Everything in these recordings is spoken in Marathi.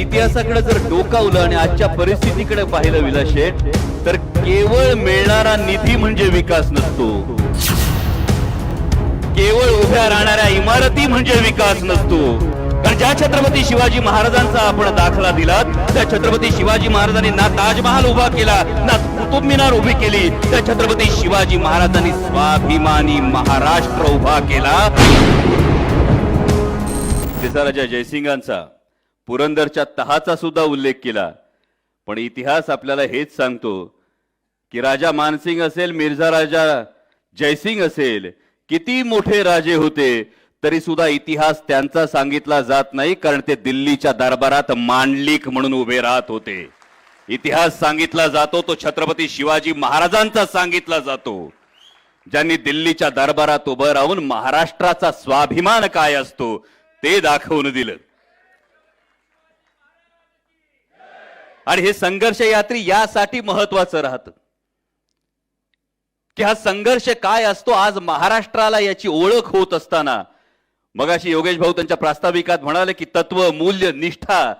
इतिहासाकडे जर डोकावलं आणि आजच्या परिस्थितीकडे पाहिलं विलास शेठ तर केवळ मिळणारा निधी म्हणजे विकास नसतो. केवळ उभ्या राहणाऱ्या इमारती म्हणजे विकास नसतो. कारण ज्या छत्रपती शिवाजी महाराजांचा आपण दाखला दिला त्या छत्रपती शिवाजी महाराजांनी ना ताजमहाल उभा केला ना कुतुब मिनार उभी केली त्या छत्रपती शिवाजी महाराजांनी स्वाभिमानी महाराष्ट्र उभा केला. जयसिंगांचा. पुरंदरच्या तहाचा सुद्धा उल्लेख केला. पण इतिहास आपल्याला हेच सांगतो की राजा मानसिंग असेल मिर्झा राजा जयसिंग असेल किती मोठे राजे होते तरी सुद्धा इतिहास त्यांचा सांगितला जात नाही कारण ते दिल्लीच्या दरबारात मांडलिक म्हणून उभे राहत होते. इतिहास सांगितला जातो तो छत्रपती शिवाजी महाराजांचा सांगितला जातो. ज्यांनी दिल्लीच्या दरबारात उभं राहून महाराष्ट्राचा स्वाभिमान काय असतो ते दाखवून दिलं. आणि हे संघर्ष यात्री यासाठी महत्वाचं राहतं. की हा संघर्ष काय असतो आज महाराष्ट्राला याची ओळख होत असताना. मगाशी योगेश भाऊ त्यांच्या प्रास्ताविकात म्हणाले की तत्व मूल्य निष्ठा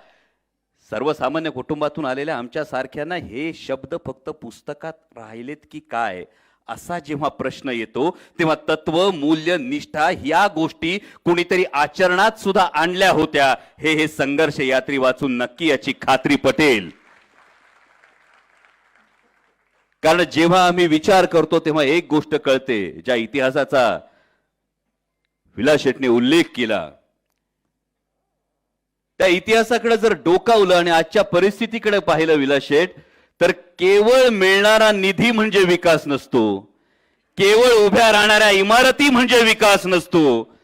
सर्वसामान्य कुटुंबातून आलेल्या आमच्या सारख्यांना हे शब्द फक्त पुस्तकात राहिलेत की काय? असा जेव्हा प्रश्न येतो तेव्हा तत्व मूल्य निष्ठा या गोष्टी कुणीतरी आचरणात सुद्धा आणल्या होत्या. हे हे संघर्ष यात्री वाचून नक्की याची खात्री पटेल. कारण जेव्हा आम्ही विचार करतो तेव्हा एक गोष्ट कळते ज्या इतिहासाचा विलास शेटने उल्लेख केला. त्या इतिहासाकडे जर डोकावलं आणि आजच्या परिस्थितीकडे पाहिलं विलास शेठ तर केवळ मिळणारा निधी म्हणजे विकास नसतो. केवळ उभ्या राहणाऱ्या इमारती म्हणजे विकास नसतो.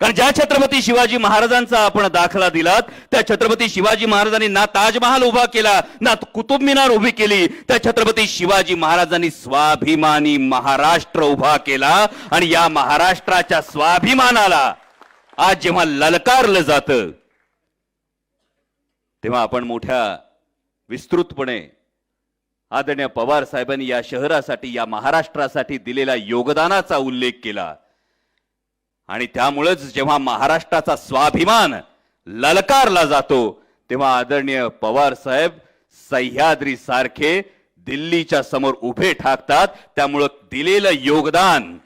कारण ज्या छत्रपती शिवाजी महाराजांचा आपण दाखला दिलात त्या छत्रपती शिवाजी महाराजांनी ना ताजमहाल उभा केला ना कुतुब मिनार उभी केली त्या छत्रपती शिवाजी महाराजांनी स्वाभिमानी महाराष्ट्र उभा केला आणि या महाराष्ट्राच्या स्वाभिमानाला आज जेव्हा ललकारलं जातं तेव्हा आपण मोठ्या विस्तृतपणे आदरणीय पवार साहेबांनी या शहरासाठी या महाराष्ट्रासाठी दिलेल्या योगदानाचा उल्लेख केला. आणि त्यामुळेच जेव्हा महाराष्ट्राचा स्वाभिमान ललकारला जातो तेव्हा आदरणीय पवार साहेब सह्याद्री सारखे दिल्लीच्या समोर उभे ठाकतात. त्यामुळं दिलेलं योगदान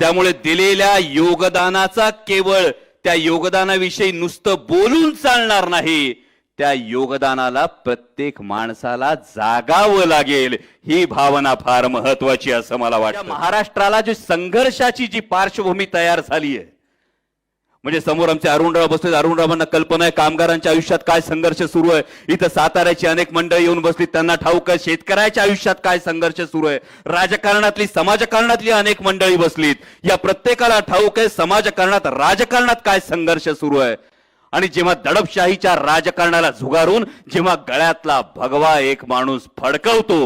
त्यामुळे दिलेल्या योगदानाचा केवळ त्या योगदानाविषयी नुसतं बोलून चालणार नाही त्या योगदानाला प्रत्येक माणसाला जागावं लागेल. ही भावना फार महत्वाची असं मला वाटतं. महाराष्ट्राला जी संघर्षाची जी पार्श्वभूमी तयार झाली आहे म्हणजे समोर आमचे अरुणराव बसले अरुणरावांना कल्पना आहे कामगारांच्या आयुष्यात काय संघर्ष सुरू आहे. इथं साताऱ्याची अनेक मंडळी येऊन बसली त्यांना ठाऊक आहे शेतकऱ्याच्या आयुष्यात काय संघर्ष सुरू आहे. राजकारणातली समाजकारणातली अनेक मंडळी बसलीत. या प्रत्येकाला ठाऊक आहे समाजकारणात राजकारणात काय संघर्ष सुरू आहे. आणि जेव्हा दडपशाहीच्या राजकारणाला झुगारून जेव्हा गळ्यातला भगवा एक माणूस फडकवतो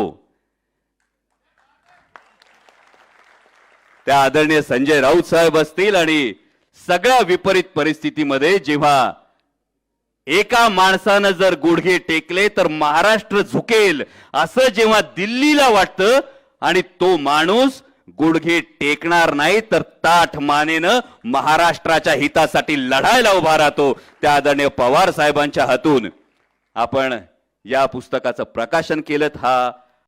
त्या आदरणीय संजय राऊत साहेब असतील आणि सगळ्या विपरीत परिस्थितीमध्ये जेव्हा एका माणसानं जर गुडघे टेकले तर महाराष्ट्र झुकेल असं जेव्हा दिल्लीला वाटतं आणि तो माणूस गुडघे टेकणार नाही तर ताठ मानेनं महाराष्ट्राच्या हितासाठी लढायला उभा राहतो. त्या आदरणीय पवार साहेबांच्या हातून आपण या पुस्तकाचं प्रकाशन केलं हा